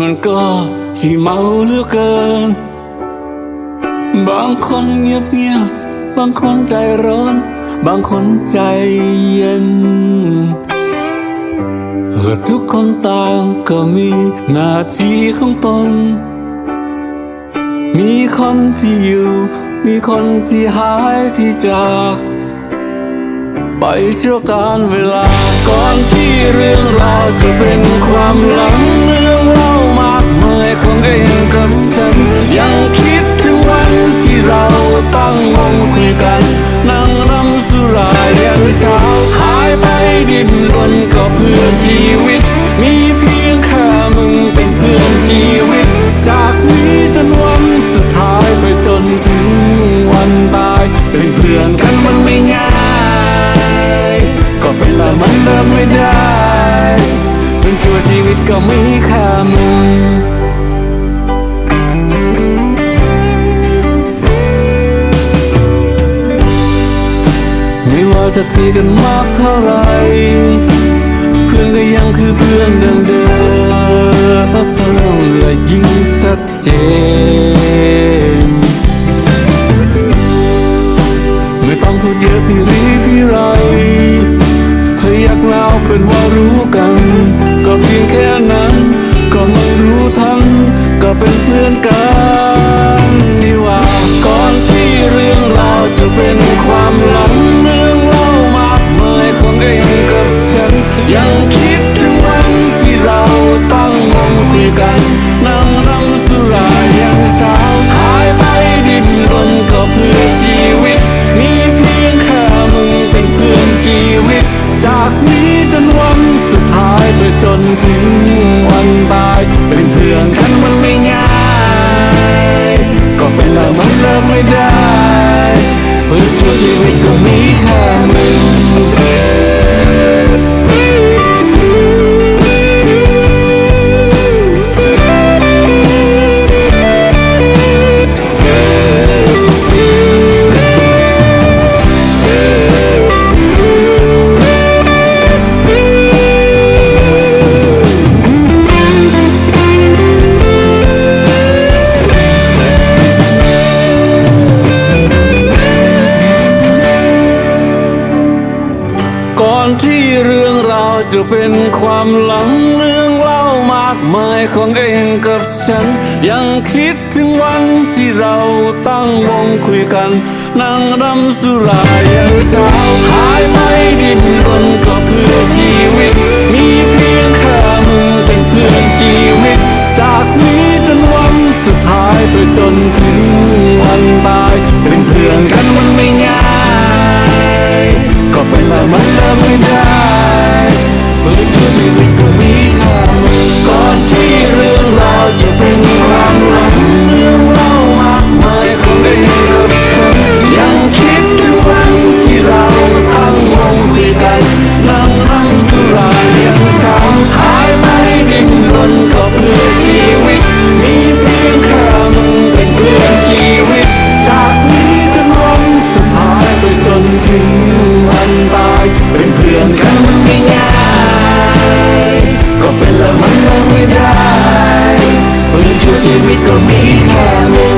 มันก็ขี้เมาเหลือเกิน บางคนเงียบเงียบบางคนใจร้อน บางคนใจเย็นและทุกคนต่างก็มีหน้าที่ของตน มีคนที่อยู่ มีคนที่หายที่จาก ไปชั่วการเวลาก่อนที่เรื่องราวจะเป็นความลัง รายันเช้าหายไปดินรนก็เพื่อชีวิต มีเพียงแค่มึงเป็นเพื่อนชีวิต จากนี้จนวันสุดท้ายไปจนถึงวันตาย เป็นเพื่อนกันมันไม่ง่าย ก็เป็นละมันเลิกไม่ได้เป็นชั่วชีวิตก็ไมีแค่มึง จะตีกันมากเท่าไรเพื่อนก็ยังคือเพื่อนเดิมเดิมและยิ่งชัดเจนไม่ต้องพูดเยอะพี่รีพี่ไรพยักหน้าเป็นว่ารู้กัน ก็เพียงแค่นั้น ก็มันรู้ทันก็เป็นเพื่อนกันนี่ว่าก่อนที่เรื่องราวจะเป็น จนวันสุดท้ายไปจนถึงวันตายเป็นเพื่อนกันมันไม่ง่ายก็เป็นเรามันเลิกไม่ได้เพื่อชีวิตก็มีแค่มึง จะเป็นความหลังเรื่องเล่ามากมายของเองกับฉัน ยังคิดถึงวันที่เราตั้งวงคุยกัน นั่งรำสุรายังเช้าหายไป ชี